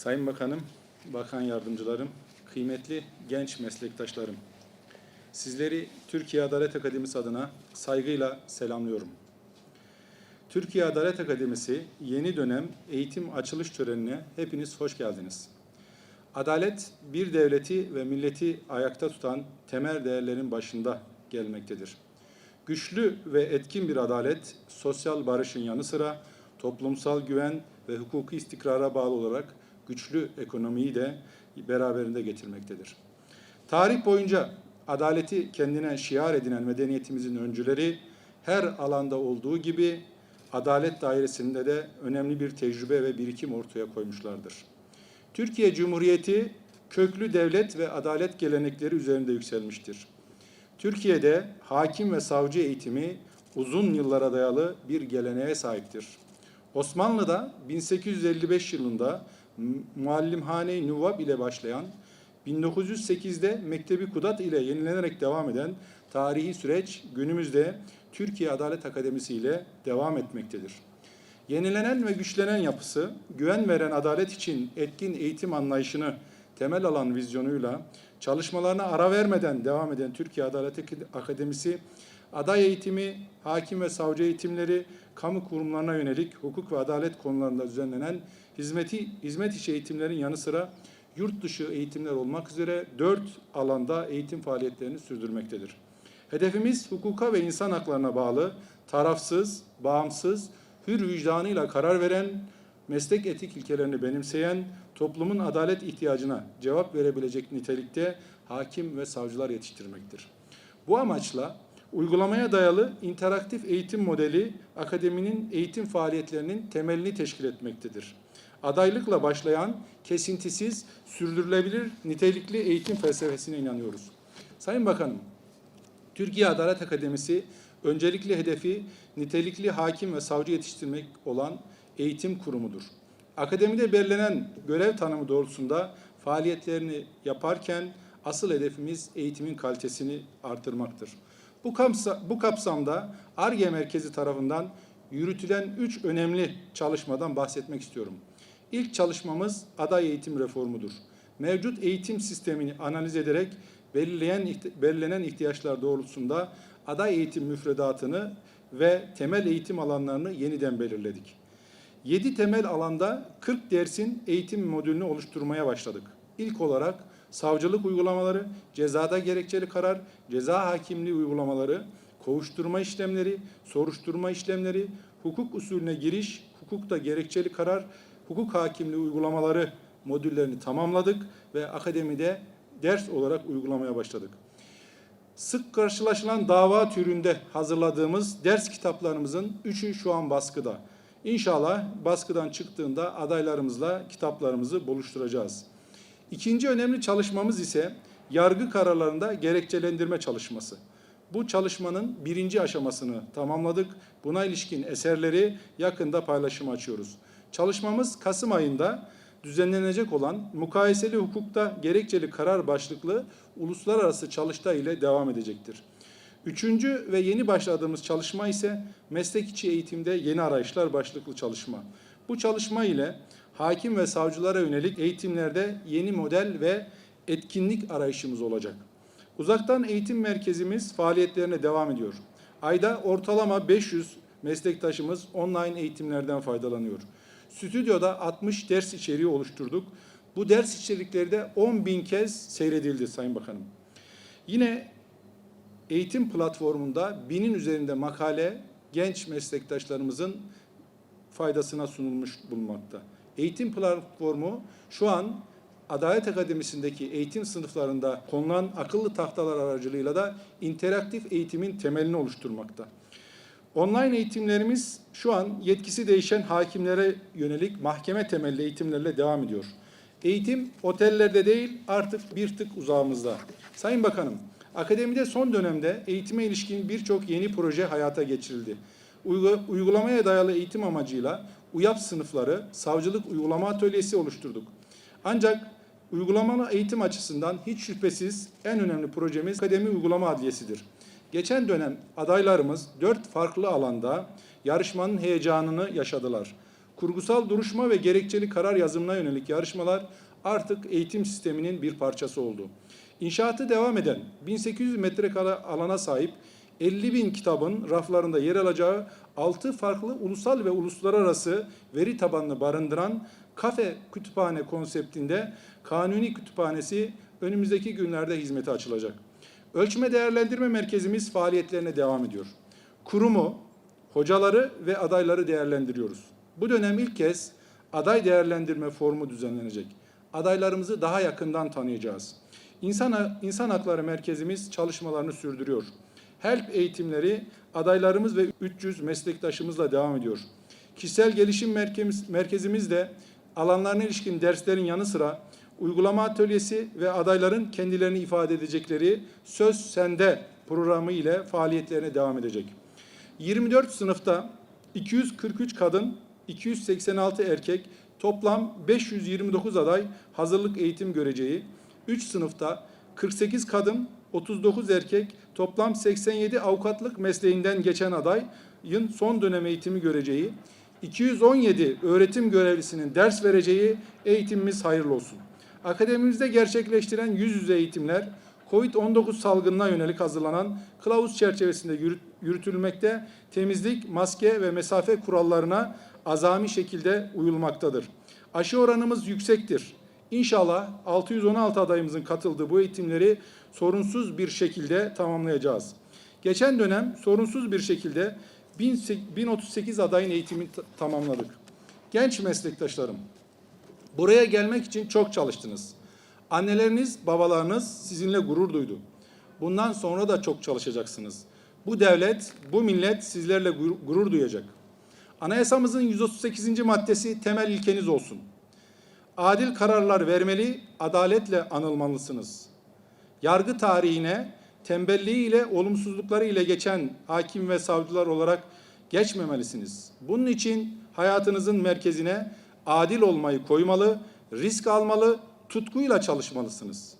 Sayın Bakanım, Bakan Yardımcılarım, kıymetli genç meslektaşlarım. Sizleri Türkiye Adalet Akademisi adına saygıyla selamlıyorum. Türkiye Adalet Akademisi yeni dönem eğitim açılış törenine hepiniz hoş geldiniz. Adalet bir devleti ve milleti ayakta tutan temel değerlerin başında gelmektedir. Güçlü ve etkin bir adalet, sosyal barışın yanı sıra toplumsal güven ve hukuki istikrara bağlı olarak güçlü ekonomiyi de beraberinde getirmektedir. Tarih boyunca adaleti kendine şiar edinen medeniyetimizin öncüleri her alanda olduğu gibi adalet dairesinde de önemli bir tecrübe ve birikim ortaya koymuşlardır. Türkiye Cumhuriyeti köklü devlet ve adalet gelenekleri üzerinde yükselmiştir. Türkiye'de hakim ve savcı eğitimi uzun yıllara dayalı bir geleneğe sahiptir. Osmanlı'da 1855 yılında Muallimhane-i Nuvab ile başlayan 1908'de Mektebi Kudat ile yenilenerek devam eden tarihi süreç günümüzde Türkiye Adalet Akademisi ile devam etmektedir. Yenilenen ve güçlenen yapısı, güven veren adalet için etkin eğitim anlayışını temel alan vizyonuyla çalışmalarına ara vermeden devam eden Türkiye Adalet Akademisi, aday eğitimi, hakim ve savcı eğitimleri, kamu kurumlarına yönelik hukuk ve adalet konularında düzenlenen hizmeti, hizmet içi eğitimlerin yanı sıra yurt dışı eğitimler olmak üzere dört alanda eğitim faaliyetlerini sürdürmektedir. Hedefimiz hukuka ve insan haklarına bağlı, tarafsız, bağımsız, hür vicdanıyla karar veren, meslek etik ilkelerini benimseyen, toplumun adalet ihtiyacına cevap verebilecek nitelikte hakim ve savcılar yetiştirmektir. Bu amaçla uygulamaya dayalı interaktif eğitim modeli akademinin eğitim faaliyetlerinin temelini teşkil etmektedir. Adaylıkla başlayan kesintisiz, sürdürülebilir, nitelikli eğitim felsefesine inanıyoruz. Sayın Bakanım, Türkiye Adalet Akademisi öncelikli hedefi nitelikli hakim ve savcı yetiştirmek olan eğitim kurumudur. Akademide belirlenen görev tanımı doğrultusunda faaliyetlerini yaparken asıl hedefimiz eğitimin kalitesini artırmaktır. Bu, kapsa, bu kapsamda ARGE merkezi tarafından yürütülen üç önemli çalışmadan bahsetmek istiyorum. İlk çalışmamız aday eğitim reformudur. Mevcut eğitim sistemini analiz ederek belirleyen, belirlenen ihtiyaçlar doğrultusunda aday eğitim müfredatını ve temel eğitim alanlarını yeniden belirledik. 7 temel alanda 40 dersin eğitim modülünü oluşturmaya başladık. İlk olarak savcılık uygulamaları, cezada gerekçeli karar, ceza hakimliği uygulamaları, kovuşturma işlemleri, soruşturma işlemleri, hukuk usulüne giriş, hukukta gerekçeli karar, hukuk hakimliği uygulamaları modüllerini tamamladık ve akademide ders olarak uygulamaya başladık. Sık karşılaşılan dava türünde hazırladığımız ders kitaplarımızın üçü şu an baskıda. İnşallah baskıdan çıktığında adaylarımızla kitaplarımızı buluşturacağız. İkinci önemli çalışmamız ise yargı kararlarında gerekçelendirme çalışması. Bu çalışmanın birinci aşamasını tamamladık. Buna ilişkin eserleri yakında paylaşıma açıyoruz. Çalışmamız Kasım ayında düzenlenecek olan mukayeseli hukukta gerekçeli karar başlıklı uluslararası çalıştay ile devam edecektir. Üçüncü ve yeni başladığımız çalışma ise meslek içi eğitimde yeni arayışlar başlıklı çalışma. Bu çalışma ile hakim ve savcılara yönelik eğitimlerde yeni model ve etkinlik arayışımız olacak. Uzaktan eğitim merkezimiz faaliyetlerine devam ediyor. Ayda ortalama 500 meslektaşımız online eğitimlerden faydalanıyor. Stüdyoda 60 ders içeriği oluşturduk. Bu ders içerikleri de 10 bin kez seyredildi Sayın Bakanım. Yine eğitim platformunda binin üzerinde makale genç meslektaşlarımızın faydasına sunulmuş bulunmakta. Eğitim platformu şu an Adalet Akademisi'ndeki eğitim sınıflarında konulan akıllı tahtalar aracılığıyla da interaktif eğitimin temelini oluşturmakta. Online eğitimlerimiz şu an yetkisi değişen hakimlere yönelik mahkeme temelli eğitimlerle devam ediyor. Eğitim otellerde değil artık bir tık uzağımızda. Sayın Bakanım, akademide son dönemde eğitime ilişkin birçok yeni proje hayata geçirildi. Uygulamaya dayalı eğitim amacıyla UYAP sınıfları, savcılık uygulama atölyesi oluşturduk. Ancak uygulamalı eğitim açısından hiç şüphesiz en önemli projemiz Akademi Uygulama Adliyesi'dir. Geçen dönem adaylarımız dört farklı alanda yarışmanın heyecanını yaşadılar. kurgusal duruşma ve gerekçeli karar yazımına yönelik yarışmalar artık eğitim sisteminin bir parçası oldu. İnşaatı devam eden 1800 metrekare alana sahip 50 bin kitabın raflarında yer alacağı 6 farklı ulusal ve uluslararası veri tabanını barındıran kafe kütüphane konseptinde Kanuni Kütüphanesi önümüzdeki günlerde hizmete açılacak. Ölçme Değerlendirme Merkezimiz faaliyetlerine devam ediyor. Kurumu, hocaları ve adayları değerlendiriyoruz. Bu dönem ilk kez aday değerlendirme formu düzenlenecek. Adaylarımızı daha yakından tanıyacağız. İnsan, İnsan Hakları Merkezimiz çalışmalarını sürdürüyor. HELP eğitimleri adaylarımız ve 300 meslektaşımızla devam ediyor. Kişisel gelişim merkez, merkezimiz de alanlarına ilişkin derslerin yanı sıra uygulama atölyesi ve adayların kendilerini ifade edecekleri Söz Sende programı ile faaliyetlerine devam edecek. 24 sınıfta 243 kadın, 286 erkek, toplam 529 aday hazırlık eğitim göreceği, 3 sınıfta 48 kadın, 39 erkek, toplam 87 avukatlık mesleğinden geçen adayın son dönem eğitimi göreceği, 217 öğretim görevlisinin ders vereceği eğitimimiz hayırlı olsun. Akademimizde gerçekleştiren yüz yüze eğitimler, COVID-19 salgınına yönelik hazırlanan kılavuz çerçevesinde yürüt- yürütülmekte, temizlik, maske ve mesafe kurallarına azami şekilde uyulmaktadır. Aşı oranımız yüksektir. İnşallah 616 adayımızın katıldığı bu eğitimleri sorunsuz bir şekilde tamamlayacağız. Geçen dönem sorunsuz bir şekilde 1038 adayın eğitimini ta- tamamladık. Genç meslektaşlarım, buraya gelmek için çok çalıştınız. Anneleriniz, babalarınız sizinle gurur duydu. Bundan sonra da çok çalışacaksınız. Bu devlet, bu millet sizlerle gur- gurur duyacak. Anayasamızın 138. maddesi temel ilkeniz olsun. Adil kararlar vermeli, adaletle anılmalısınız. Yargı tarihine tembelliğiyle, olumsuzlukları ile geçen hakim ve savcılar olarak geçmemelisiniz. Bunun için hayatınızın merkezine adil olmayı koymalı, risk almalı, tutkuyla çalışmalısınız.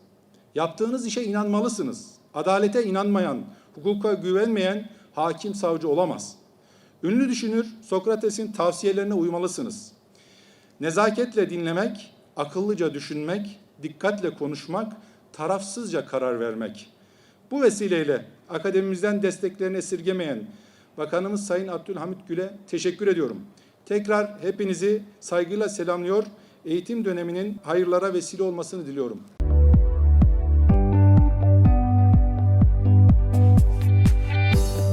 Yaptığınız işe inanmalısınız. Adalete inanmayan, hukuka güvenmeyen hakim savcı olamaz. Ünlü düşünür Sokrates'in tavsiyelerine uymalısınız. Nezaketle dinlemek, akıllıca düşünmek, dikkatle konuşmak, tarafsızca karar vermek. Bu vesileyle akademimizden desteklerini esirgemeyen Bakanımız Sayın Abdülhamit Gül'e teşekkür ediyorum. Tekrar hepinizi saygıyla selamlıyor, eğitim döneminin hayırlara vesile olmasını diliyorum.